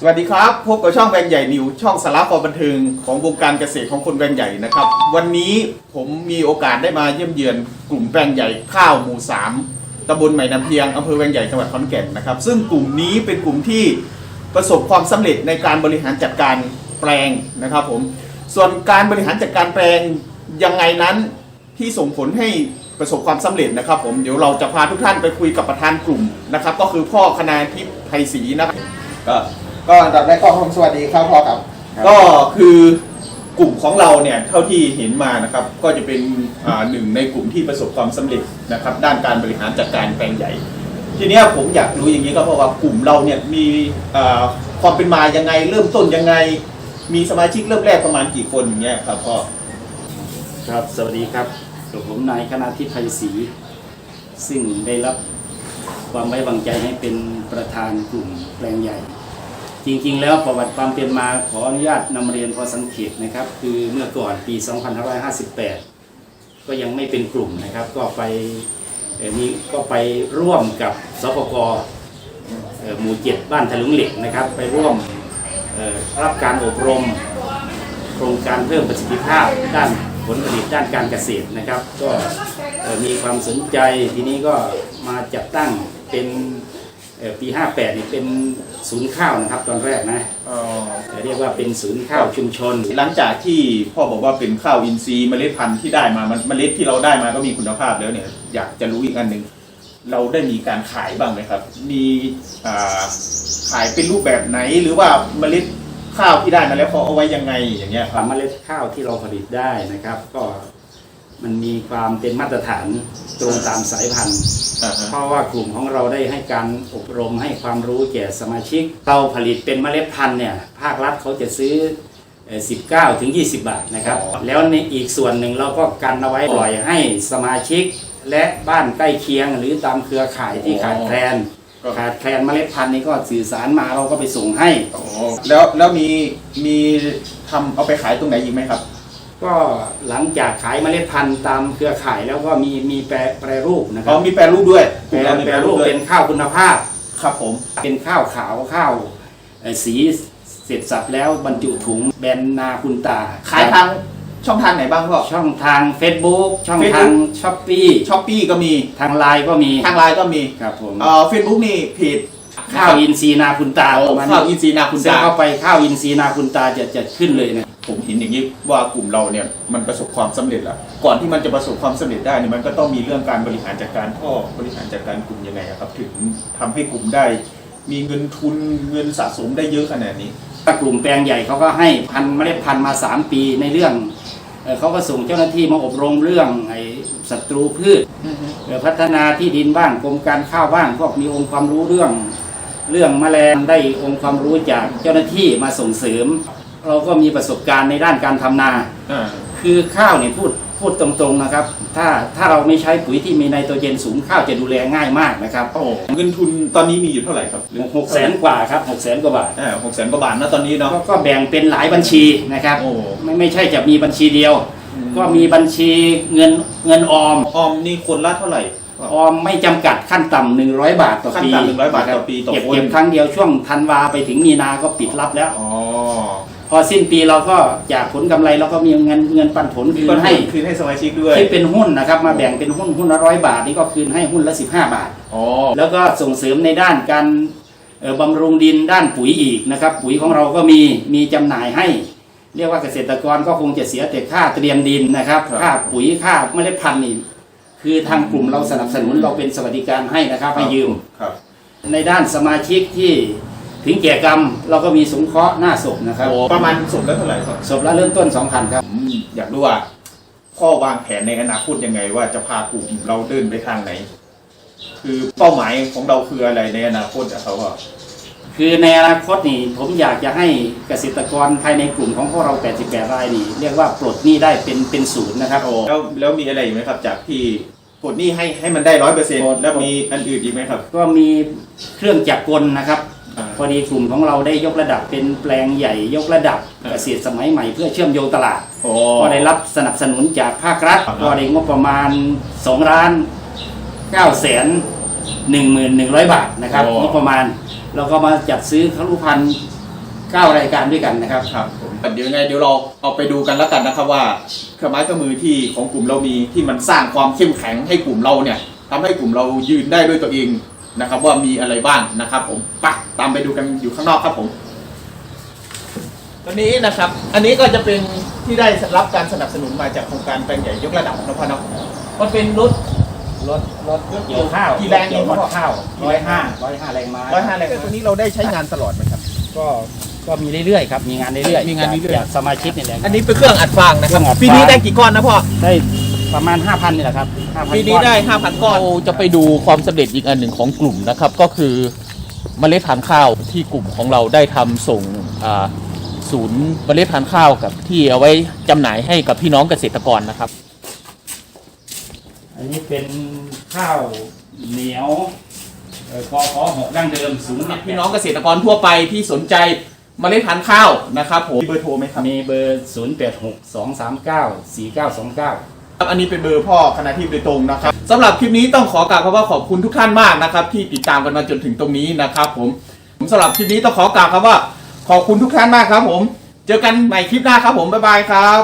สวัสดีครับ พบกับช่องแบงใหญ่นิว ช่องสาระความบันเทิงของวงการเกษตรของคนแบงใหญ่นะครับ วันนี้ผมมีโอกาสได้มาเยี่ยมเยือนกลุ่มแบงใหญ่ข้าวหมู่สามตำบลใหม่น้ำเพียงอำเภอแบงใหญ่จังหวัดขอนแก่นนะครับ ซึ่งกลุ่มนี้เป็นกลุ่มที่ประสบความสำเร็จในการบริหารจัดการแปลงนะครับผมส่วนการบริหารจัดการแปลงยังไงนั้นที่ส่งผลให้ประสบความสำเร็จนะครับ ผมเดี๋ยวเราจะพาทุกท่านไปคุยกับประธานกลุ่มนะครับ ก็คือพ่อคณาทิพย์ไทยศรีนะครับ ก็ก็อันดับแรกก็ผมสวัสดีครับพ่อครับ ก็คือกลุ่มของเราเนี่ยเท่าที่เห็นมานะครับก็จะเป็นอ่าหนึ่งในกลุ่มที่ประสบความสำเร็จนะครับ ด้านการบริหารจัดการแปลงใหญ่ ทีเนี้ยผมอยากรู้อย่างนี้ก็เพราะว่ากลุ่มเราเนี่ยมีอ่าความเป็นมายังไงเริ่มต้นยังไง มีสมาชิกเริ่มแรกประมาณกี่คนอย่างเงี้ยครับพ่อครับ สวัสดีครับกับผมนายคณะทิพย์ไทยศรีซึ่งได้รับความไว้วางใจให้เป็นประธานกลุ่มแปลงใหญ่ จริงๆ แล้วประวัติความเป็นมาขออนุญาตนำเรียนพอสังเกตนะครับ คือเมื่อก่อนปี 2558 ก็ยังไม่เป็นกลุ่มนะครับ ก็ไปมีก็ไปร่วมกับสปกหมู่เจ็ดบ้านทะลุงเหล็กนะครับ ไปร่วมรับการอบรมโครงการเพิ่มประสิทธิภาพด้านผลผลิตด้านการเกษตรนะครับ ก็มีความสนใจทีนี้ก็มาจัดตั้งเป็นปี 58นี่เป็น ศูนย์ข้าวนะครับ ตอนแรกนะเอ่อเรียกว่าเป็นศูนย์ข้าวชุมชน หลังจากที่พ่อบอกว่าเป็นข้าวอินทรีย์เมล็ดพันธุ์ที่ได้มามันเมล็ดที่เราได้มาก็มีคุณภาพแล้วเนี่ย อยากจะรู้อีกอันหนึ่งเราได้มีการขายบ้างไหมครับ มีอ่าขายเป็นรูปแบบไหนหรือว่าเมล็ดข้าวที่ได้มาแล้วเขาเอาไว้ยังไงอย่างเงี้ยคครับวามเมล็ดข้าวที่เราผลิตได้นะครับ ก็ มันมีความเป็นมาตรฐานตรงตามสายพันธุ์ อ่าฮะ เพราะว่ากลุ่มของเราได้ให้การอบรมให้ความรู้แก่สมาชิก เราผลิตเป็นเมล็ดพันธุ์เนี่ยภาครัฐเขาจะซื้อเอ่อ19 ถึง 20 บาทนะครับแล้วในอีกส่วนหนึ่งเราก็กันเอาไว้ปล่อยให้สมาชิก และบ้านใกล้เคียงหรือตามเครือข่ายที่ขาดแคลน ขาดแคลนเมล็ดพันธุ์นี้ก็สื่อสารมาเราก็ไปส่งให้อ๋อแล้วแล้วมีมีทำเอาไปขายตรงไหนอีกไหมครับ ก็หลังจากขายเมล็ดพันธุ์ตามเครือข่ายแล้วก็มีมีแปรแปรรูปนะคอ๋รัอบมีแปรรูปด้วยแปรแปรรูปเป็นข้าวคุณภาพ ครับผม เป็นข้าวขาวข้าวเอ่อสีเสร็จสับแล้วบรรจุถุงแบรนด์นาคุณตาขายทางช่องทางไหนบ้างพ่อ ช่องทาง Facebook ช่อง Facebook ทางช้อปปี้ช้อปปี้ก็มี ทางไลน์ก็มีทางไลน์ก็มีครับผมเอ่อเฟซบุ๊กนี่เพจข้าวอินทรีย์นาคุณตาเอาประมาณข้าวอินทรีย์นาคุณซึ่งตาเข้าไปข้าวอินทรีย์นาคุณตาจะจะขึ้นเลยนะ ผมเห็นอย่างนี้ว่ากลุ่มเราเนี่ยมันประสบความสำเร็จแล้วก่อนที่มันจะประสบความสำเร็จได้เนี่ยมันก็ต้องมีเรื่องการบริหารจัดการพ่อบริหารจัดการกลุ่มยังไงอะครับ ถึงทำให้กลุ่มได้ มีเงินทุนเงินสะสมได้เยอะขนาดนี้ถ้ากลุ่มแปลงใหญ่เขาก็ให้พันธุ์เมล็ดพันธุ์มา 3 ปีในเรื่องเอ่อเขาก็ส่งเจ้าหน้าที่มาอบรมเรื่องไอ้ศัตรูพืชเอ่อพัฒนาที่ดินบ้างกรมการข้าวบ้างพวกมีองค์ความรู้เรื่อง เรื่องแมลงได้องค์ความรู้จากเจ้าหน้าที่มาส่งเสริม เราก็มีประสบการณ์ในด้านการทำนา อ่าคือคือข้าวเนี่ยพูดพูดตรงๆนะครับ ถ้าถ้าเราไม่ใช้ปุ๋ยที่มีไนโตรเจนสูงข้าวจะดูแลง่ายมากนะครับโอ้เงินทุนตอนนี้มีอยู่เท่าไหร่ครับหกแสนกว่าครับหกแสนกว่าบาทอ่าหกแสนกว่าบาทนะตอนนี้เนาะ ก็ก็แบ่งเป็นหลายบัญชีนะครับโอ้ ไม่ไม่ใช่จะมีบัญชีเดียวอืมก็มีบัญชีเงินเงินออม ออมนี่คนละเท่าไหร่ ออมไม่จำกัดขั้นต่ำหนึ่งร้อยบาทต่อขั้นปีต่ำ100บาทต่อปีต่อเก็บคน เก็บครั้งเดียวช่วงธันวาไปถึงมีนาก็ปิดรับแล้ว อ๋อพ อสิ้นปีเราก็จากผลกำไรเราก็มีเงินเงินปันผลคืก็นให้ให้คืนให้สมาชิกด้วยที่เป็นหุ้นนะครับ มาแบ่งเป็นหุ้นหุ้นละร้อยบาทนี่ก็คืนให้หุ้นละสิบห้าบาทอ๋อแล้วก็ส่งเสริมในด้านการเอ่อบำรุงดินด้านปุ๋ยอีกนะครับ ปุ๋ยของเราก็มีมีจำหน่ายให้ เรียกว่าเกษตรกรก็คงจะเสียแต่ค่าเตรียมดินนะครับครับค่าปุ๋ยค่าเมล็ดพันธุ์นี่คือทางกลุ่มเราสนับสนุนเราเป็นสวัสดิการให้นะครับให้ยืมครับในด้านสมาชิกที่ ถึงแก่กรรมเราก็มีสงเคราะห์หน้าศพนะครับโอ้ประมาณสมแล้วเท่าไหร่ครับศพละเริ่มต้น 2,000ครับผมอยากรู้ว่าพ่อวางแผนในอนาคตยังไงว่าจะพากลุ่มเราเดินไปทางไหน คือเป้าหมายของเราคืออะไรในอนาคตอะครับว่าคือในอนาคตนี่ผมอยากจะให้เกษตรกรภายในกลุ่มของพวกเรา 88รายนี่เรียกว่าปลดหนี้ได้เป็นเป็นศูนย์นะครับ แล้วแล้วมีอะไรอีกไหมครับ จากที่กดหนี้ให้ให้มันได้ร้อยเปอร์เซ็นต์กดแล้วมีอันอื่นอีกไหมครับ ก็มีเครื่องจักรกลนะครับอ่า พอดีกลุ่มของเราได้ยกระดับเป็นแปลงใหญ่ยกระดับอ่าเกษตรสมัยใหม่เพื่อเชื่อมโยงตลาดโอ้ ก็ได้รับสนับสนุนจากภาครัฐครับก็ได้งบประมาณ2ล้าน9แสน1 1 0 0 บาทนะครับงบประมาณเราก็มาจัดซื้อครุพันธ์9รายการด้วยกันนะครับ ครับผมเดี๋ยวยังไงเดี๋ยวเราเอาไปดูกันแล้วกันนะครับว่าเครื่องไม้เครื่องมือที่ของกลุ่มเรามีที่มันสร้างความเข้มแข็งให้กลุ่มเราเนี่ยทำให้กลุ่มเรายืนได้ด้วยตัวเอง นะครับ ว่ามีอะไรบ้างนะครับ ผมไปตามไปดูกันอยู่ข้างนอกครับผมตอนนี้นะครับ อันนี้ก็จะเป็นที่ได้รับการสนับสนุนมาจากโครงการแปลงใหญ่ยกระดับนะพ่อเนาะมันเป็นรถรถรถเกี่ยวข้าวกี่แรงเกี่ยวเองพ่อข้าวร้อยห้าร้อยห้าแรงม้าร้อยห้าแรงตัวนี้เราได้ใช้งานตลอดไหมครับ ก็ก็มีเรื่อยๆครับมีงานเรื่อยๆมีงานเรื่อยๆจกสมาชิกนี่แหละอันนี้เป็นเครื่องอัดฟางนะคเครื่รับองอัดฟางปีนี้ได้กี่ก้อนนะพ่อได้ ประมาณ 5,000นี่แหละครับ5,000ปีนี้ก้อได้ 5,000ก้อนเราจะไปดูความสำเร็จอีกอันหนึ่งของกลุ่มนะครับ ก็คือเมล็ดพันธุ์ข้าวที่กลุ่มของเราได้ทำส่งอ่าศูนย์เมล็ดพันธุ์ข้าวกับที่เอาไว้จำหน่ายให้กับพี่น้องเกษตรกรนะครับ อันนี้เป็นข้าวเหนียวเอ่อกอขอหกดั้งเดิมสูงพี่น้องเกษตรกรทั่วไปที่สนใจเมล็ดพันธุ์ข้าวนะครับผมมีเบอร์โทรไหมครับ มีเบอร์ 0 8 6 2 3 9 4 9 2 9 ครับอันนี้เป็นเบอร์พ่อคณะที่โดยตรงนะครับสำหรับคลิปนี้ต้องขอกราบคำว่าขอบคุณทุกท่านมากนะครับ ที่ติดตามกันมาจนถึงตรงนี้นะครับ ผมผมสำหรับคลิปนี้ต้องขอกราบคำว่าขอบคุณทุกท่านมากครับ ผม เจอกันใหม่คลิปหน้าครับ ผมบ๊ายบายครับ